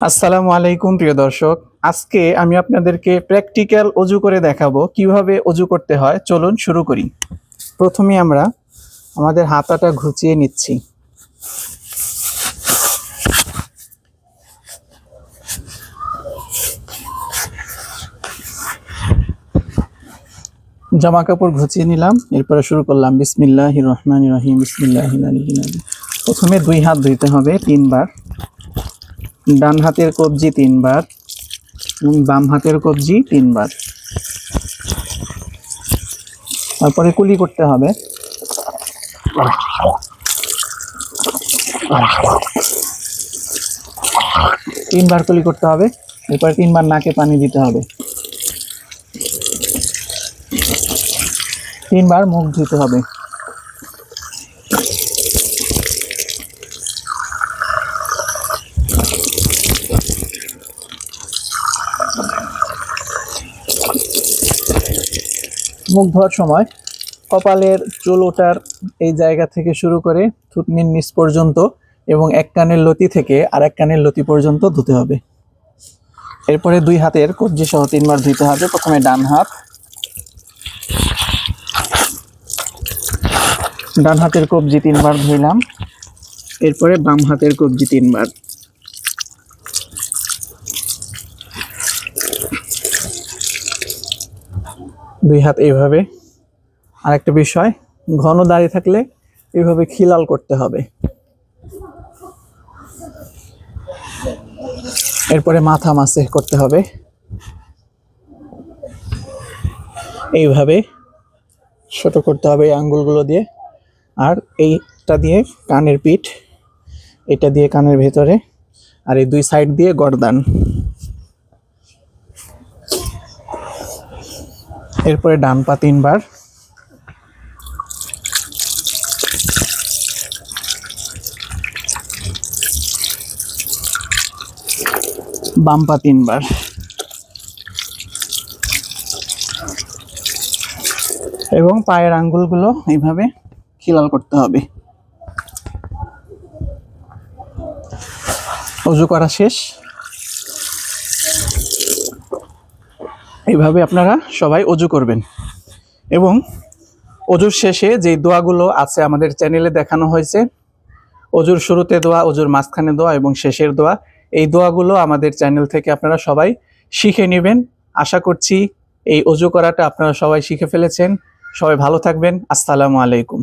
আসসালামু আলাইকুম প্রিয় দর্শক আজকে আমি আপনাদেরকে প্র্যাকটিক্যাল অজু করে দেখাবো কীভাবে অজু করতে হয় চলুন শুরু করি প্রথমে আমরা আমাদের হাতাটা ঘুচিয়ে নিচ্ছি জামা কাপড় ঘুচিয়ে নিলাম এরপরে শুরু করলাম বিসমিল্লাহ রহমান রহিম বিসমিল্লাহ প্রথমে দুই হাত ধুইতে হবে তিনবার ডান হাতের কবজি তিনবার এবং বাম হাতের কবজি তিনবার। তারপরে কুলি করতে হবে। তিনবার কুলি করতে হবে। এরপরে তিনবার নাকে পানি দিতে হবে। তিনবার মুখ ধুতে হবে। মুখ ধোয়ার সময় কপালের চুল ওঠার এই জায়গা থেকে শুরু করে থুতনির নিচ পর্যন্ত এবং এক কানের লতি থেকে আর এক কানের লতি পর্যন্ত ধুতে হবে। এরপরে দুই হাতের কবজি সহ তিনবার ধুতে হবে। প্রথমে ডান হাত। ডান হাতের কবজি তিনবার ধুইলাম। এরপরে বাম হাতের কবজি তিনবার। দুই হাত এইভাবে। আরেকটা বিষয়, ঘন দাঁড়িয়ে থাকলে এইভাবে খিলাল করতে হবে। এরপরে মাথা মাসে করতে হবে। এইভাবে ছোট করতে হবে এই আঙ্গুলগুলো দিয়ে। আর এইটা দিয়ে কানের পিঠ, এটা দিয়ে কানের ভেতরে। আর এই দুই সাইড দিয়ে গর্দান। এরপরে ডান পা তিনবার। বাম পা তিনবার। এবং পায়ের আঙ্গুলগুলো এইভাবে খিলাল করতে হবে। অজু করা শেষ। এইভাবে আপনারা সবাই অজু করবেন। এবং অজুর শেষে যে দোয়াগুলো আছে আমাদের চ্যানেলে দেখানো হয়েছে, অজুর শুরুতে দোয়া, অজুর মাঝখানে দোয়া এবং শেষের দোয়া, এই দোয়াগুলো আমাদের চ্যানেল থেকে আপনারা সবাই শিখে নেবেন। আশা করছি এই অজু করাটা আপনারা সবাই শিখে ফেলেছেন। সবাই ভালো থাকবেন। আসসালামু আলাইকুম।